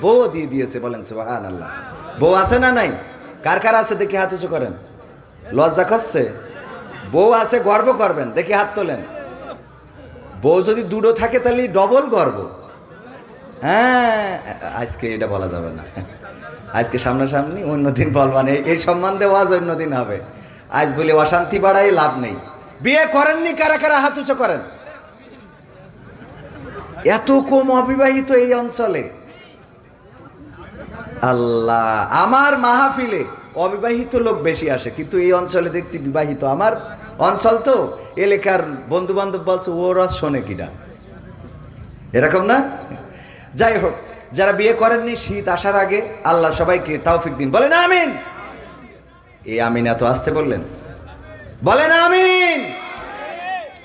বউ দিয়ে দিয়েছে বলেন সুবাহান আল্লাহ বউ আছে না নাই? কার কার আছে? দেখি হাত উঁচু করেন। লজ্জা খাচ্ছে বউ আছে, গর্ব করবেন। দেখি হাত তোলেন। বউ যদি দুটো থাকে, তাহলে ডবল গর্ব। হ্যাঁ আজকে এটা বলা যাবে না। আজকে সামনাসামনি অন্যদিন বলবান এই- এই সম্বন্ধে ওয়াজ অন্যদিন হবে। আজ বলে অশান্তি বাড়াই লাভ নেই। বিয়ে করেননি, কারা কারা? হাত উঁচু করেন। এত কম অবিবাহিত এই অঞ্চলে। আল্লাহ। আমার মাহফিলে অবিবাহিত লোক বেশি আসে, কিন্তু এই অঞ্চলে দেখছি বিবাহিত। আমার অঞ্চল তো, এলাকার বন্ধু বান্ধব বলছে, ওরা শোনে কিনা এরকম না? যাই হোক, যারা বিয়ে করেননি, শীত আসার আগে আল্লাহ সবাইকে তাওফিক দিন। বলেন আমিন। এই আমিন এত আসতে বললেন? বলেন আমিন।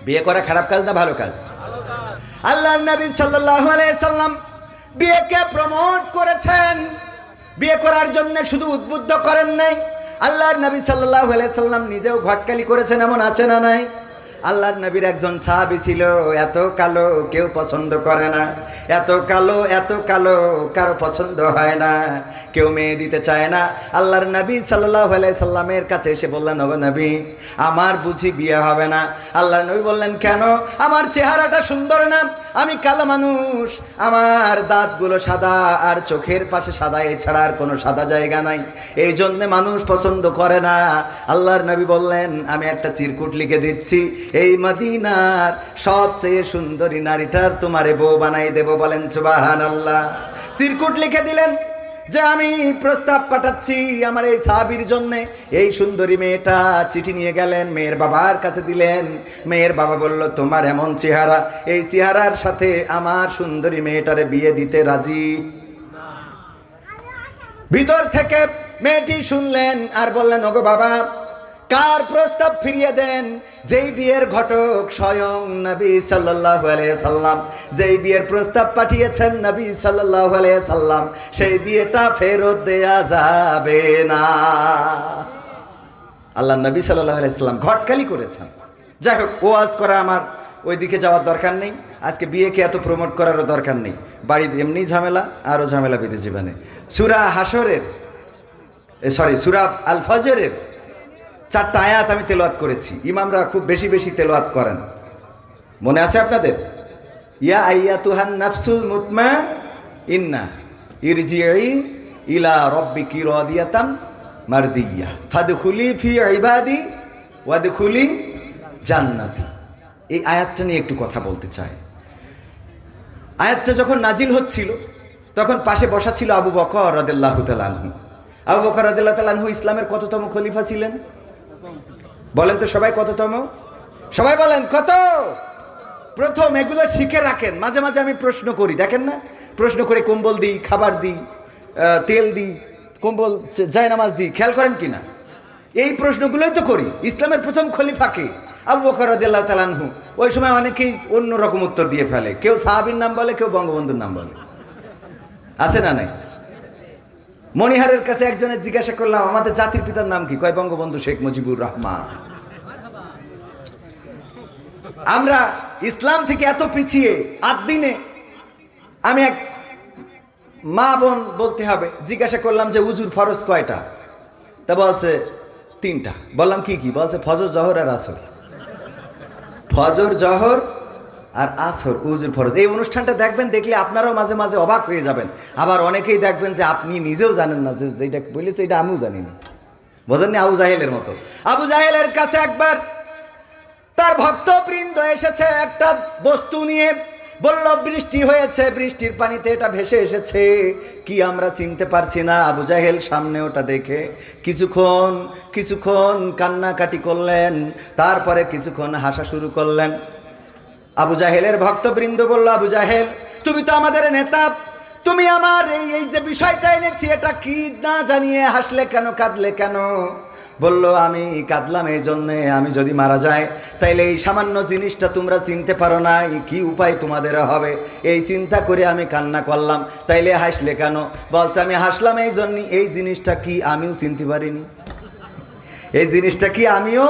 বিয়ে করা খারাপ কাজ না ভালো কাজ? আল্লাহ নবী সাল্লাল্লাহু আলাইহি সাল্লাম বিয়েকে প্রমোট করেছেন। বিয়ে করার জন্য শুধু উদ্বুদ্ধ করেন নাই? আল্লাহর নবী আলাইহি সাল্লাম নিজেও ঘটকালি করেছেন, এমন আছে না নাই? আল্লাহর নবীর একজন সাহাবী ছিল, এত কালো কেউ পছন্দ করে না। এত কালো এত কালো কারও পছন্দ হয় না। কেউ মেয়ে দিতে চায় না। আল্লাহর নবী সাল্লাহ সাল্লামের কাছে এসে বললেন, ওগো নবী, আমার বুঝি বিয়ে হবে না। আল্লাহর নবী বললেন, কেন? আমার চেহারাটা সুন্দর না। আমি কালো মানুষ। আমার দাঁতগুলো সাদা আর চোখের পাশে সাদা, এছাড়া আর কোনো সাদা জায়গা নাই। এই জন্যে মানুষ পছন্দ করে না। আল্লাহর নবী বললেন, আমি একটা চিরকুট লিখে দিচ্ছি। এই মদিনার সবচেয়ে সুন্দরী নারীটার তোমারে বউ বানাই দেব বলেন সুবাহান আল্লাহ চিরকুট লিখে দিলেন যে আমি প্রস্তাব পাঠাচ্ছি আমার এই সাহাবির জন্য। এই সুন্দরী মেয়েটা চিঠি নিয়ে গেলেন, মেয়ের বাবার কাছে দিলেন। মেয়ের বাবা বলল, তোমার এমন চেহারা, এই চেহারার সাথে আমার সুন্দরী মেয়েটারে বিয়ে দিতে রাজি? ভিতর থেকে মেয়েটি শুনলেন আর বললেন, ওগো বাবা কার প্রস্তাব ফিরিয়ে দেন, যেই বিয়ের ঘটক স্বয়ং নবী আলাইহি সাল্লাম। যেই বিয়ের প্রস্তাব পাঠিয়েছেন নবী আলাইহি সাল্লাম, সেই বিয়েটা ফেরত দেয়া যাবে না। আল্লাহ নবী আলাইহি সাল্লাম ঘটকালি করেছেন। যাই হোক, ওয়াজ করা আমার ওইদিকে যাওয়ার দরকার নেই। আজকে বিয়েকে এত প্রমোট করারও দরকার নেই। বাড়িতে এমনি ঝামেলা আরও ঝামেলা বিধি জীবনে সুরা হাসরের সরি সুরা আল ফজরের চারটা আয়াত আমি তেলাওয়াত করেছি। ইমামরা খুব বেশি বেশি তেলাওয়াত করেন। মনে আছে আপনাদের? ইয়া আইয়া তুহান নাফসুল মুতমা ইন্না ইরজিই ইলা রব্বিকি রাদিয়াতাম মারদিয়া ফাদখুলি ফি ইবাদি ওয়াদখুলি জান্নাতি। এই আয়াতটা নিয়ে একটু কথা বলতে চাই। আয়াতটা যখন নাজিল হচ্ছিল, তখন পাশে বসা ছিল আবু বকর রদেল্লাহ তালানহু আবু বকর রদেল্লাহ তালানহু ইসলামের কততম খলিফা ছিলেন? বলেন তো সবাই কততম? সবাই বলেন, কত? প্রথম এগুলো শিখে রাখেন। মাঝে মাঝে আমি প্রশ্ন করি, দেখেন না? প্রশ্ন করে কম্বল দিই, খাবার দিই তেল দিই, কম্বল যায় নামাজ দিই, খেয়াল করেন কি না এই প্রশ্নগুলোই তো করি। ইসলামের প্রথম খলিফাকে আবু বকর রাদিয়াল্লাহু তাআলাহু ওই সময় অনেকেই অন্য রকম উত্তর দিয়ে ফেলে। কেউ সাহাবীর নাম বলে, কেউ বঙ্গবন্ধুর নাম বলে। আছে না নাই? মনিহারের কাছে একজনের জিজ্ঞাসা করলাম, আমাদের জাতির পিতার নাম কি? কয়, বঙ্গবন্ধু শেখ মুজিবুর রহমান। আমরা ইসলাম থেকে এত পিছিয়ে, আট দিনে আমি এক মা বোন বলতে হবে, জিজ্ঞাসা করলাম যে উজুর ফরজ কয়টা? তা বলছে, তিনটা। বললাম, কি কি? বলছে, ফজর, জহর আর আসর। ফজর, জহর আর আসর, উজুর ফরজ। এই অনুষ্ঠানটা দেখবেন, দেখলে আপনারাও মাঝে মাঝে অবাক হয়ে যাবেন। আবার অনেকেই দেখবেন যে আপনি নিজেও জানেন না যে যেটা বলেছে এটা আমিও জানি না বোঝেননি আবু জাহেলের মতো? আবু জাহেলের কাছে একবার তার ভক্তবৃন্দ এসেছে একটা বস্তু নিয়ে। বলল, বৃষ্টি হয়েছে, বৃষ্টির পানিতে এটা ভেসে এসেছে। কি আমরা চিনতে পারছি না? আবু জাহেল সামনে ওটা দেখে কিছুক্ষণ কিছুক্ষণ কান্নাকাটি করলেন। তারপরে কিছুক্ষণ হাসা শুরু করলেন। আবু জাহেলের ভক্তবৃন্দ বলল, আবু জাহেল, তুমি তো আমাদের নেতা। তুমি আমার এই এই যে বিষয়টা এনেছি, এটা কি না জানিয়ে হাসলে কেন, কাঁদলে কেন? বলল, আমি কাঁদলাম এই জন্যে, আমি যদি মারা যাই, তাইলে এই সামান্য জিনিসটা তোমরা চিনতে পারো না কি উপায় তোমাদের হবে। এই চিন্তা করে আমি কান্না করলাম, তাইলে হাসলে কেন? বলছে, আমি হাসলাম এই জন্য, এই জিনিসটা কি আমিও চিনতে পারিনি? এই জিনিসটা কি আমিও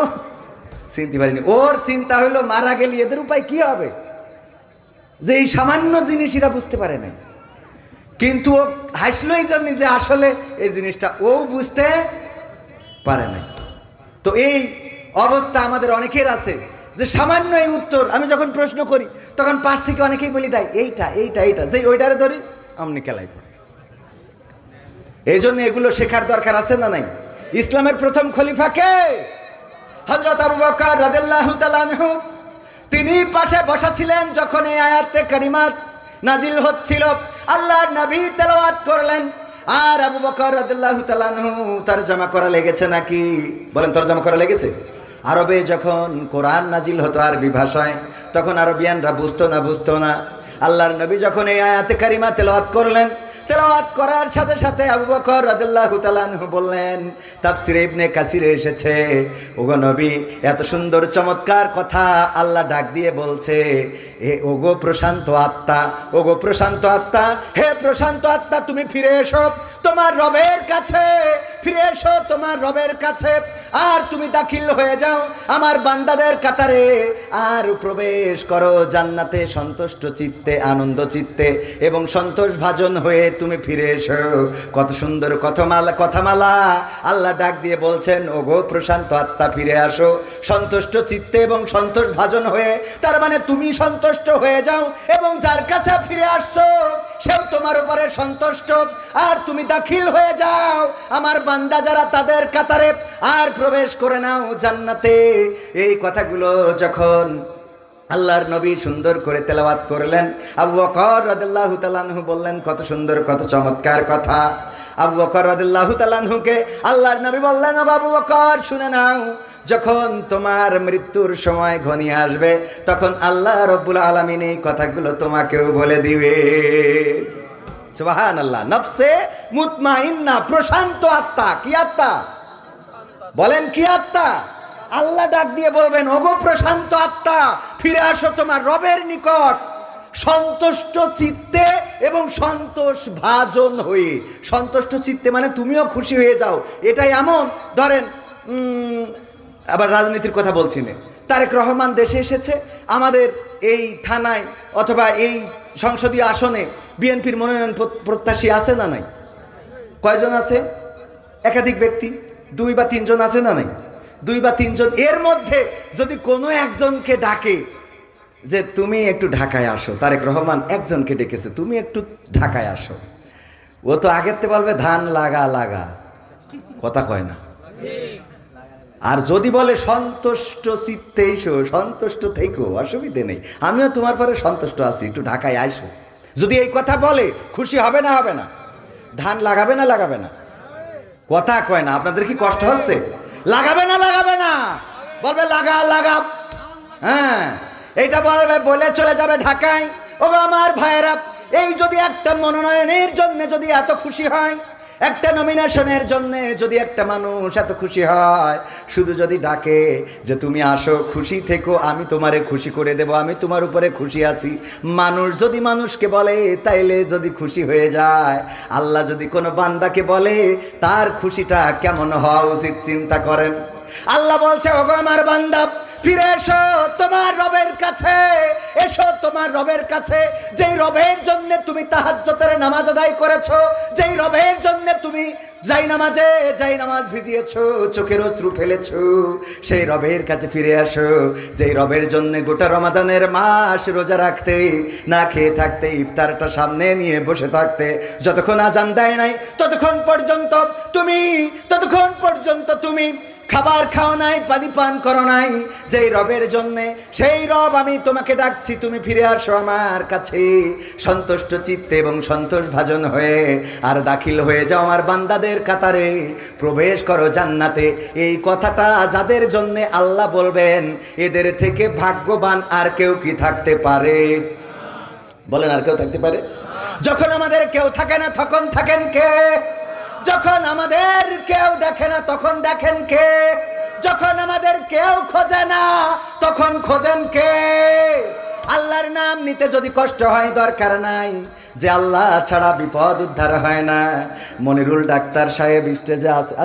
চিনতে পারিনি। ওর চিন্তা হলো মারা গেলে, এদের উপায় কি হবে? যে এই সামান্য জিনিস এরা বুঝতে পারে নাই। কিন্তু ও হাসলো এই জন্য যে আসলে এই জিনিসটা ও বুঝতে পারে নাই। তো এই অবস্থা আমাদের অনেকের আছে, যে সামান্য এই উত্তর, আমি যখন প্রশ্ন করি, তখন পাশ থেকে অনেকেই বলি দেয় এইটা এইটা এইটা, যেই ওইটারে ধরি, আমনি কেলাই পড়ে। এই জন্য এগুলো শেখার দরকার আছে না নাই? ইসলামের প্রথম খলিফা কে? হজরত আবু বকর রাদিয়াল্লাহু তাআলা তিনি পাশে বসা ছিলেন যখন এই আয়াতে কারিমাত নাজিল হচ্ছিল। আল্লাহর নবী তেলাওয়াত করলেন। আর আবু বকর রাদিয়াল্লাহু তাআলা আনহু তরজমা করা লেগেছে নাকি? বলেন, তরজমা করা লেগেছে? আরবে যখন কোরআন নাজিল হতো আরবি ভাষায়, তখন আরবিয়ানরা বুঝতো না বুঝতো না। আল্লাহর নবী যখন এই আয়াতে কারিমা তেলাওয়াত করলেন তেলাওয়াত করার সাথে সাথে আবু বকর রাদিয়াল্লাহু তাআলা আনহু বললেন, তাফসিরে ইবনে কাসিরে এসেছে। ওগো নবী, এত সুন্দর চমৎকার কথা আল্লাহ ডাক দিয়ে বলছে। এ ওগো প্রশান্ত আত্মা, ওগো প্রশান্ত আত্মা, হে প্রশান্ত আত্মা, তুমি ফিরে এসো তোমার রবের কাছে। ফিরে এসো তোমার রবের কাছে, আর তুমি দাখিল হয়ে যাও আমার বান্দাদের কাতারে। আর প্রবেশ করো জান্নাতে, সন্তুষ্ট চিত্তে, আনন্দ চিত্তে, এবং সন্তোষ ভাজন হয়ে তুমি ফিরে এসো। কত সুন্দর কথামালা কথামালা। আল্লাহ ডাক দিয়ে বলছেন, ওগো প্রশান্ত আত্মা, ফিরে আসো। সন্তুষ্ট চিত্তে এবং সন্তোষ ভাজন হয়ে, তার মানে তুমি সন্তুষ্ট হয়ে যাও, এবং যার কাছে ফিরে আসছো, সেও তোমার উপরে সন্তুষ্ট। আর তুমি দাখিল হয়ে যাও আমার বান্দা যারা তাদের কাতারে আর প্রবেশ করে নাও জান্নাতে। এই কথাগুলো যখন আল্লাহর নবী সুন্দর করে তেলাওয়াত করলেন, আবু বকর রাদিয়াল্লাহু তাআলাহু বললেন, কত সুন্দর, কত চমৎকার কথা। আবু বকর রাদিয়াল্লাহু তাআলাহুকে আল্লাহর নবী বললেন, ও আবু বকর, শুনে নাও, যখন তোমার মৃত্যুর সময় ঘনিয়ে আসবে, তখন আল্লাহ রব্বুল আলামিন এই কথাগুলো তোমাকেও বলে দিবে। সুবহানাল্লাহ। নফসে মুতমাইন্না প্রশান্ত আত্মা। কি আত্মা? বলেন কি আত্মা? আল্লাহ ডাক দিয়ে বলবেন, ওগো প্রশান্ত আত্মা, ফিরে আসো তোমার রবের নিকট। সন্তুষ্ট চিত্তে এবং সন্তোষ ভাজন হয়ে। সন্তুষ্ট চিত্তে মানে তুমিও খুশি হয়ে যাও। এটাই এমন, ধরেন আবার রাজনীতির কথা বলছি না। তারেক রহমান দেশে এসেছে। আমাদের এই থানায় অথবা এই সংসদীয় আসনে বিএনপির মনোনয়ন প্রত্যাশী আছে না নাই? কয়জন আছে? একাধিক ব্যক্তি? দুই বা তিনজন আছে না নাই? দুই বা তিনজন। এর মধ্যে যদি কোনো একজনকে ডাকে যে তুমি একটু ঢাকায় আসো, তারেক রহমান একজনকে ডেকেছে, তুমি একটু ঢাকায় আসো। ও তো আগের বলবে, ধান লাগা লাগা। কথা কয় না। আর যদি বলে সন্তুষ্ট, চিত্তে এসো, সন্তুষ্ট থেকো, অসুবিধে নেই। আমিও তোমার পরে সন্তুষ্ট আছি, একটু ঢাকায় আসো যদি এই কথা বলে, খুশি হবে না হবে না? ধান লাগাবে না লাগাবে না? কথা কয় না, আপনাদের কি কষ্ট হচ্ছে? লাগাবে না লাগাবে না? বলবে লাগা লাগা। হ্যাঁ এটা বলবে, বলে চলে যাবে ঢাকায়। ও আমার ভাইয়েরা, এই যদি একটা মনোনয়নের জন্য যদি এত খুশি হয় একটা নমিনেশনের জন্য যদি একটা মানুষ এত খুশি হয়, শুধু যদি ডাকে যে তুমি আসো, খুশি থেকো, আমি তোমারে খুশি করে দেব, আমি তোমার উপরে খুশি আছি। মানুষ যদি মানুষকে বলে, তাইলে যদি খুশি হয়ে যায়, আল্লাহ যদি কোনো বান্দাকে বলে, তার খুশিটা কেমন হওয়া উচিত চিন্তা করেন। আল্লাহ বলছে, ওগো আমার বান্দা ফিরে এসো তোমার রবের কাছে। এসো তোমার রবের কাছে। যেই রবের জন্য তুমি তাহাজ্জতের নামাজ আদায় করেছ, যেই রবের জন্য তুমি যাই নামাজে, যাই নামাজ ভিজিয়েছো, চোখের অশ্রু ফেলেছো, সেই রবের কাছে ফিরে আসো। যেই রবের জন্য গোটা রমাদানের মাস রোজা রাখতে, না খেয়ে থাকতে, ইফতারটা সামনে নিয়ে বসে থাকতে, যতক্ষণ আজান দেয় নাই, ততক্ষণ পর্যন্ত তুমি, ততক্ষণ পর্যন্ত তুমি খাবার খাও নাই, পানি পান করো নাই। যেই রবের জন্য, সেই রব আমি তোমাকে ডাকছি, তুমি ফিরে আসো আমার কাছে। সন্তুষ্ট চিত্তে এবং সন্তোষ ভাজন হয়ে আর দাখিল হয়ে যাও আমার বান্দাদের কাতারে প্রবেশ করো জান্নাতে। এই কথাটা যাদের জন্য আল্লাহ বলবেন, এদের থেকে ভাগ্যবান আর কেউ কি থাকতে পারে? বলেন, আর কেউ থাকতে পারে? যখন আমাদের কেউ থাকে না, তখন থাকেন কে? যখন আমাদের কেউ দেখে না, তখন দেখেন কে? যখন আমাদের কেউ খোঁজে না, তখন খোঁজেন কে? আল্লাহর নাম নিতে যদি কষ্ট হয়, দরকার নাই। যে আল্লাহ ছাড়া বিপদ উদ্ধার হয় না। মনিরুল ডাক্তার সাহেব স্টেজে আছে